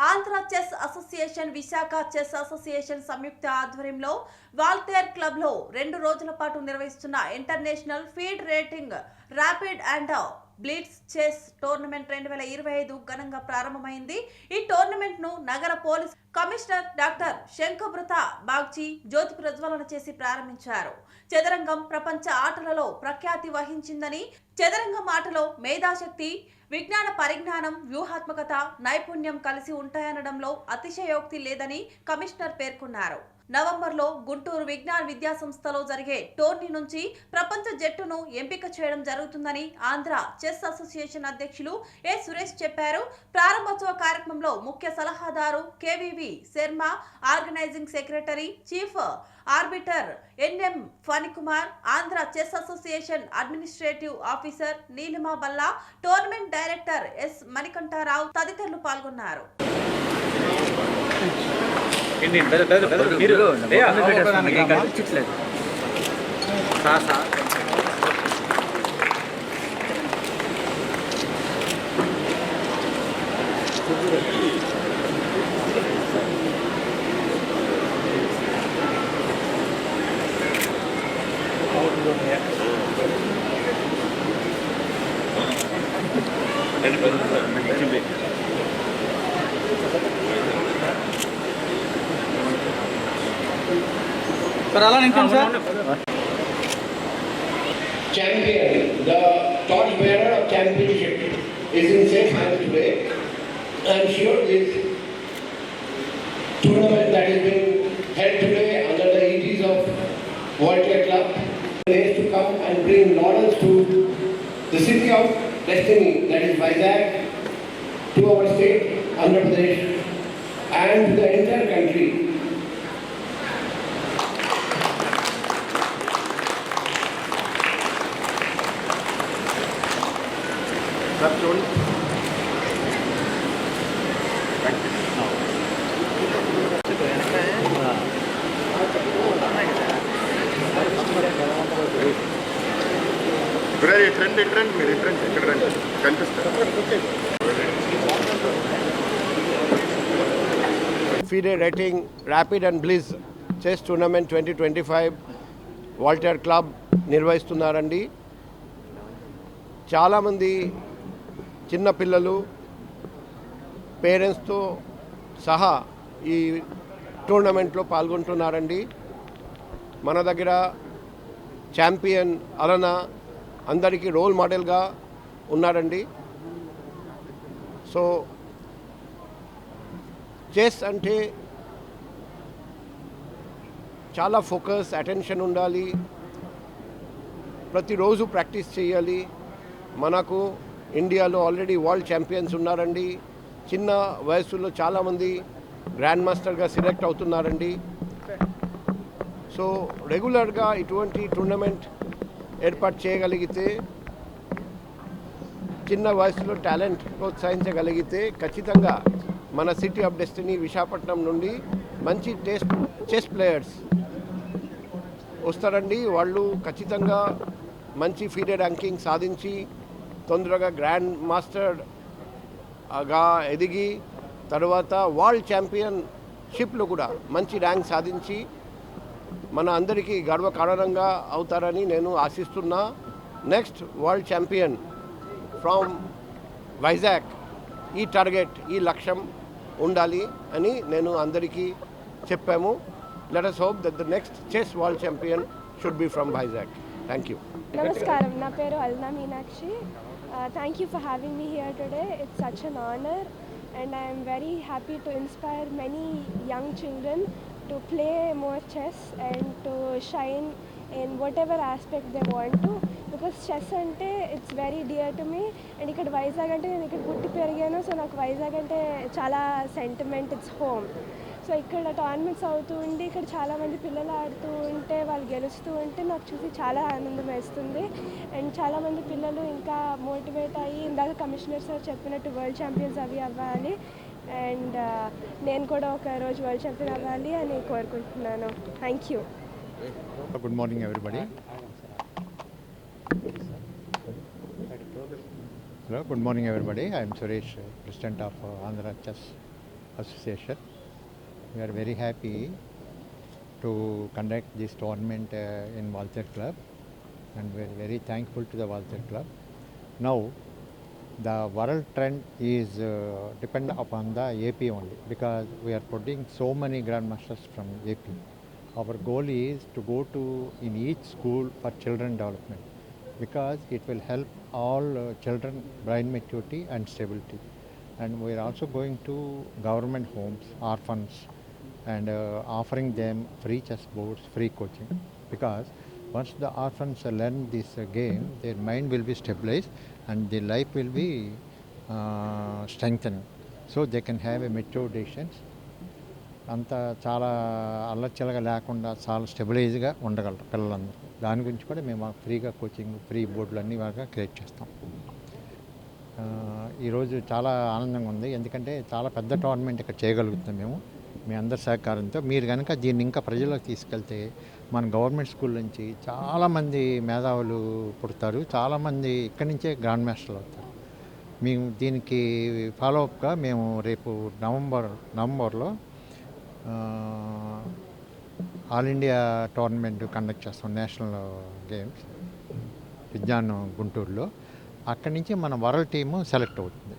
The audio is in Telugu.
Andhra chess association Visakha chess association సంయుక్త ఆధ్వర్యంలో వాల్తేర్ క్లబ్లో రెండు రోజుల పాటు నిర్వహిస్తున్న international FIDE rating rapid and blitz chess tournament రెండు వేల ఇరవై ఐదు ఘనంగా ప్రారంభమైంది. ఈ టోర్నమెంట్ను నగర police commissioner doctor Shankhabrata Bagchi జ్యోతి ప్రజ్వలన చేసి ప్రారంభించారు. చదరంగం ప్రపంచ ఆటలలో ప్రఖ్యాతి వహించిందని చదరంగం ఆటలో మేధాశక్తి విజ్ఞాన పరిజ్ఞానం వ్యూహాత్మకత నైపుణ్యం కలిసి ఉంటాయనడంలో అతిశయోక్తి లేదని కమిషనర్ పేర్కొన్నారు. నవంబర్లో గుంటూరు విజ్ఞాన విద్యా సంస్థలో జరిగే టోర్నీ నుంచి ప్రపంచ జట్టును ఎంపిక చేయడం జరుగుతుందని ఆంధ్ర చెస్ అసోసియేషన్ అధ్యక్షులు ఏ సురేష్ చెప్పారు. ప్రారంభోత్సవ కార్యక్రమంలో ముఖ్య సలహాదారు KVV Sharma organising secretary chief arbiter NM Phani Kumar Andhra chess association administrative officer Neelima Balla tournament director S Manikantha Rao తదితరులు పాల్గొన్నారు. ఏంటి బెదర్ బెదర్ బెదర్ మీరు దయా. ఏం కాదు. సా సా సార్ అలా నించండి sir champion, the torch bearer of championship is in safe hands today. I'm sure this tournament that is being held today under the aegis of World Trade Club is to come and bring laurels to the city of destiny that is Vizag, to our state, Andhra Pradesh, and to the entire brother ఇటు రండి ఇటు రండి మీరు ఇటు రండి ఇక్కడ రండి కనిపిస్తారు FIDE rating rapid and blitz chess tournament twenty twenty five Waltair club నిర్వహిస్తున్నారండి. చాలామంది చిన్నపిల్లలు పేరెంట్స్తో సహా ఈ టోర్నమెంట్లో పాల్గొంటున్నారండి. మన దగ్గర ఛాంపియన్ అలనా అందరికీ రోల్ మోడల్గా ఉన్నారండి సో చెస్ అంటే చాలా ఫోకస్ అటెన్షన్ ఉండాలి. ప్రతిరోజు ప్రాక్టీస్ చేయాలి. మనకు ఇండియాలో ఆల్రెడీ వరల్డ్ ఛాంపియన్స్ ఉన్నారండి. చిన్న వయసులో చాలామంది గ్రాండ్ మాస్టర్గా సెలెక్ట్ అవుతున్నారండి. సో రెగ్యులర్గా ఇటువంటి టోర్నమెంట్ ఏర్పాటు చేయగలిగితే చిన్న వయసులో టాలెంట్ ప్రోత్సహించగలిగితే ఖచ్చితంగా మన సిటీ ఆఫ్ డెస్టినీ విశాఖపట్నం నుండి మంచి టెస్ట్ చెస్ ప్లేయర్స్ వస్తారండి. వాళ్ళు ఖచ్చితంగా మంచి ఫీడే ర్యాంకింగ్ సాధించి తొందరగా గ్రాండ్ మాస్టర్ గా ఎదిగి తర్వాత వరల్డ్ ఛాంపియన్షిప్లో కూడా మంచి ర్యాంక్ సాధించి మన అందరికీ గర్వకారణంగా అవుతారని నేను ఆశిస్తున్నా. Next world champion from Vizag ఈ టార్గెట్ ఈ లక్ష్యం ఉండాలి అని నేను అందరికీ చెప్పాము. Let us hope that the next chess world champion should be from Vizag thank you నమస్కారం. నా పేరు Alna Meenakshi. Thank you for having me here today it's such an honour and I'm very happy to inspire many young children to play more chess and to shine in whatever aspect they want to because chess అంటే it's very dear to me and ఇక్కడ వైజాగ్ అంటే నేను ఇక్కడ పుట్టి పెరిగాను సో నాకు వైజాగ్ అంటే చాలా సెంటిమెంట్ ఇట్స్ హోమ్ సో ఇక్కడ టోర్నమెంట్స్ అవుతూ ఉండి ఇక్కడ చాలామంది పిల్లలు ఆడుతూ ఉంటే వాళ్ళు గెలుస్తూ ఉంటే నాకు చూసి చాలా ఆనందం వేస్తుంది. అండ్ చాలామంది పిల్లలు ఇంకా మోటివేట్ అయ్యి ఇందాక కమిషనర్ సార్ చెప్పినట్టు వరల్డ్ ఛాంపియన్స్ అవి అవ్వాలి. అండ్ uh, నేను కూడా ఒక రోజు వరల్డ్ ఛాంపియన్ అవ్వాలి అని కోరుకుంటున్నాను. Thank you good morning everybody hello good morning everybody. I'm Suresh president of Andhra chess association We are very happy to conduct this tournament uh, in Walter Club and we are very thankful to the Walter Club. Now, the world trend is uh, depend upon the AP only because we are putting so many grandmasters from AP. Our goal is to go to in each school for children development because it will help all uh, children brain maturity and stability. And we are also going to government homes, orphans, and offering them free chess boards free coaching because once the orphans learn this game their mind will be stabilize and the life will be strengthen so they can have a mature decisions అంత చాలా అల్లచలగా లేకుండా చాలా స్టెబిలైజ్గా ఉండగలరు పిల్లలందరూ. దాని గురించి కూడా మేము ఫ్రీగా కోచింగ్ ఫ్రీ బోర్డులు అన్నీ వాళ్ళగా క్రియేట్ చేస్తాం. ఈరోజు చాలా ఆనందంగా ఉంది. ఎందుకంటే చాలా పెద్ద టోర్నమెంట్ ఇక్కడ చేయగలుగుతాం మేము. మీ అందరి సహకారంతో మీరు కనుక దీన్ని ఇంకా ప్రజలకు తీసుకెళ్తే మన గవర్నమెంట్ స్కూల్ నుంచి చాలామంది మేధావులు పుడతారు చాలామంది ఇక్కడి నుంచే గ్రాండ్ మాస్టర్లు అవుతారు. మేము దీనికి ఫాలో అప్గా మేము రేపు నవంబర్ నవంబర్లో ఆల్ ఇండియా టోర్నమెంట్ కండక్ట్ చేస్తాం నేషనల్ గేమ్స్ విజ్ఞానం గుంటూరులో. అక్కడి నుంచి మన వరల్డ్ టీము సెలెక్ట్ అవుతుంది.